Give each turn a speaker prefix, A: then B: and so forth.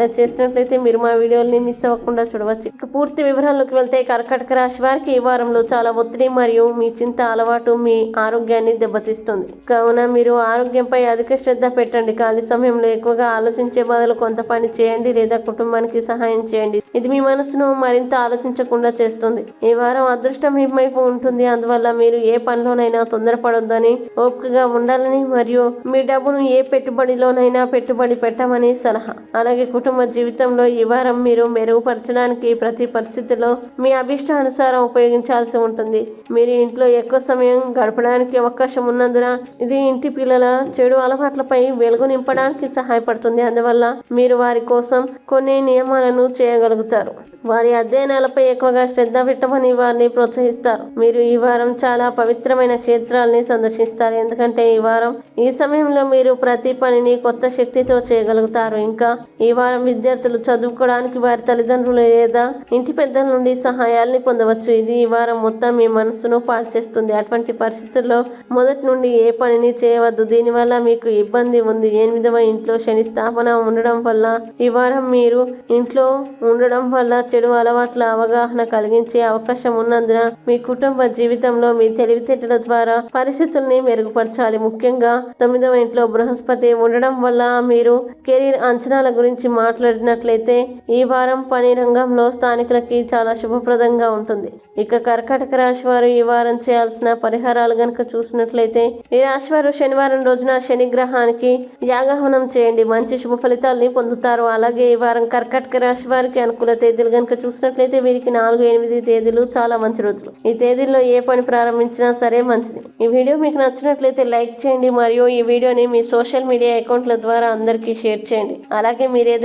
A: అలా చేసినట్లయితే మీరు మా వీడియోల్ని మిస్ అవ్వకుండా చూడవచ్చు. ఇక పూర్తి వివరాల్లోకి వెళ్తే కర్కటక రాశి వారికి ఈ వారంలో చాలా ఒత్తిడి మరియు మీ చింత అలవాటు మీ ఆరోగ్యాన్ని దెబ్బతీస్తుంది. కావున మీరు ఆరోగ్యంపై అధిక శ్రద్ధ పెట్టండి. ఖాళీ సమయంలో ఎక్కువగా ఆలోచించే బదులు కొంత పని చేయండి లేదా కుటుంబానికి సహాయం చేయండి. ఇది మీ మనసును మరింత ఆలోచించకుండా చేస్తుంది. ఈ వారం అదృష్టం మీ వైపు ఉంటుంది. అందువల్ల మీరు ఏ పనిలోనైనా తొందరపడొద్దని ఓపికగా ఉండాలని మరియు మీ డబ్బును ఏ పెట్టుబడిలోనైనా పెట్టుబడి పెట్టమని సలహా. అలాగే కుటుంబ జీవితంలో ఈ వారం మీరు మెరుగుపరచడానికి ప్రతి పరిస్థితిలో మీ అభిష్టానుసారం ఉపయోగించాల్సి ఉంటుంది. మీరు ఇంట్లో ఎక్కువ సమయం గడపడానికి అవకాశం ఉన్నందున ఇది ఇంటి పిల్లల చెడు అలవాట్లపై వెలుగు నింపడానికి సహాయపడుతుంది. అందువల్ల మీరు వారి కోసం కొన్ని నియమాలను చేయగలుగుతారు. వారి అధ్యయనాలపై ఎక్కువగా శ్రద్ధ పెట్టమని వారిని ప్రోత్సహిస్తారు. మీరు ఈ వారం చాలా పవిత్రమైన క్షేత్రాలని సందర్శిస్తారు. ఎందుకంటే ఈ వారం ఈ సమయంలో మీరు ప్రతి పనిని కొత్త శక్తితో చేయగలుగుతారు. ఇంకా ఈ వారం విద్యార్థులు చదువుకోవడానికి వారి తల్లిదండ్రులు లేదా ఇంటి పెద్దల నుండి సహాయాల్ని పొందవచ్చు. ఇది ఈ వారం మొత్తం మీ మనసును పాడు చేస్తుంది అటువంటి పరిస్థితుల్లో మొదటి నుండి ఏ పనిని చేయవద్దు. దీనివల్ల మీకు ఇబ్బంది ఉంది. ఎనిమిదవ ఇంట్లో శని స్థాపన ఉండడం వల్ల ఈ వారం మీరు ఇంట్లో ఉండడం వల్ల చెడు అలవాట్ల అవగాహన కలిగించే అవకాశం ఉన్నందున మీ కుటుంబ జీవితంలో మీ తెలివితేటల ద్వారా పరిస్థితుల్ని మెరుగుపరచాలి. ముఖ్యంగా తొమ్మిదవ ఇంట్లో బృహస్పతి ఉండడం వల్ల మీరు కెరీర్ అంచనాల గురించి మాట్లాడినట్లయితే ఈ వారం పని రంగంలో స్థానికులకి చాలా శుభప్రదంగా ఉంటుంది. ఇక కర్కాటక రాశి వారు ఈ వారం చేయాల్సిన పరిహారాలు గనక చూసినట్లయితే ఈ రాశి వారు శనివారం రోజున శని గ్రహానికి చేయండి. మంచి శుభ ఫలితాలని పొందుతారు. అలాగే ఈ వారం కర్కాటక రాశి వారికి అనుకూల తేదీలు గనక చూసినట్లయితే వీరికి నాలుగు ఎనిమిది తేదీలు చాలా మంచి రోజులు. ఈ తేదీల్లో ఏ పని ప్రారంభించినా సరే మంచిది. ఈ వీడియో మీకు నచ్చినట్లయితే లైక్ చేయండి. మరియు ఈ వీడియోని మీ సోషల్ మీడియా అకౌంట్ల ద్వారా అందరికీ షేర్ చేయండి. అలాగే మీరు